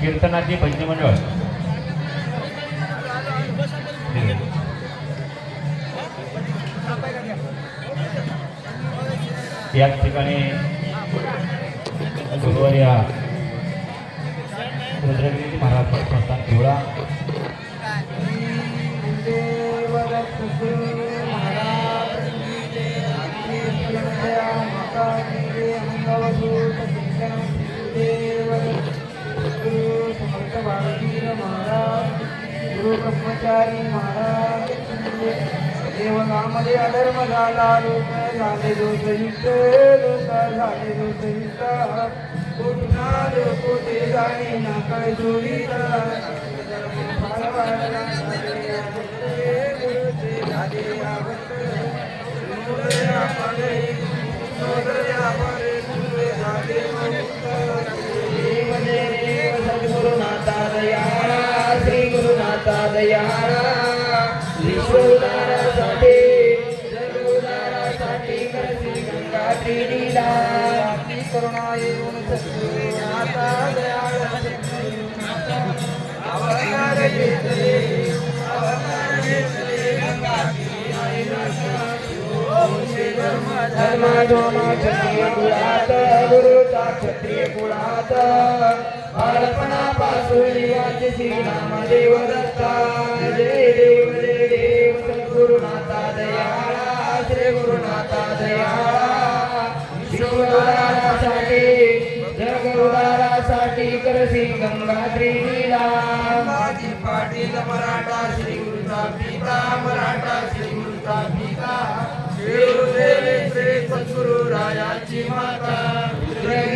कीर्तनाची भजनी मंडळ याच ठिकाणी गुरुवार या रुद्रगिरी महाराज संस्थान संत बालवीर महाराज गुरु ब्रह्मचारी महाराज देवनामध्ये अधर्म झाला लोक झाले दोषयुक्त लोक झाले दोषयुक्त कोठना लोक ते जाणे नाकळ चोरी गुरुनाथा दयाळा विश्वोदारासाठी जगोदारासाठी करसी गंगा त्रिनीला आपली करुणा येऊन सद्गुरुनाथा दयाळा अवतार घेतले अवतार घेतले गंगा धर्म धर्म क्षत्रिय कुळात गुरुचा क्षत्रिय कुळात बालपणापासून याचे श्रीनामदेव दत्ता जय देव जय देव सद्गुरुनाथा दयाळा श्री गुरुनाथा दयाळा. विश्वोदारासाठी जगउदारासाठी करसी गंगात्री लीला माझी पाटील मराठा श्री गुरुचा पिता मराठा श्री गुरुचा पिता. श्री गुरुदेव श्री सद्गुरु रायाची माता.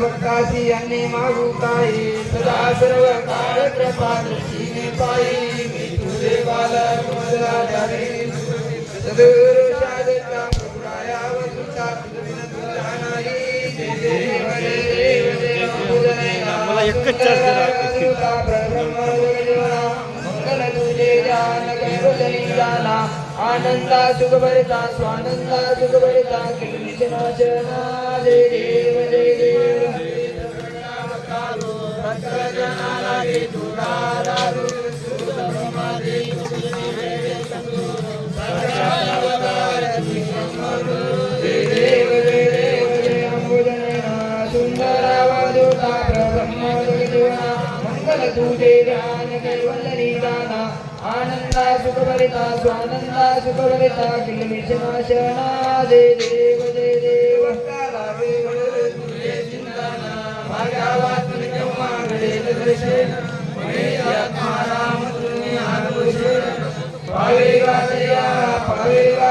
भक्तासी यांनी मागू काही सदा सर्व काळ कृपा दृष्टीने पायी. मला एकच कैवलनी जाना आनंदा सुख भरता स्वानंदा सुख भरता जय देव जय देव. जय मंगल ध्यान कैवल्यनी दाना आनंदा सुखभरिता स्वानंदा सुखभरिता किल्मिष नाशना जय देव जय देव पावेगा दया पावेगा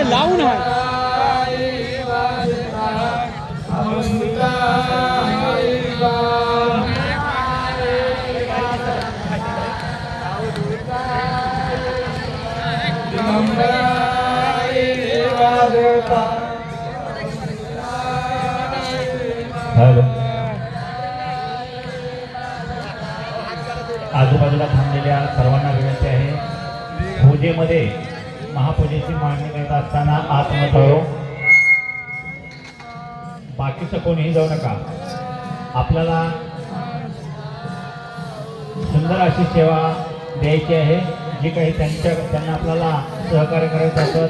ते लावून आहे. हॅलो. आजूबाजूला थांबलेल्या सर्वांना विनंती आहे. पूजेमध्ये महापूजेची मांडणी करत असताना आतमध्ये जाऊ. बाकीचं कोणीही जाऊ नका. आपल्याला सुंदर अशी सेवा द्यायची आहे. जी काही त्यांच्या त्यांना आपल्याला सहकार्य करायचं असतं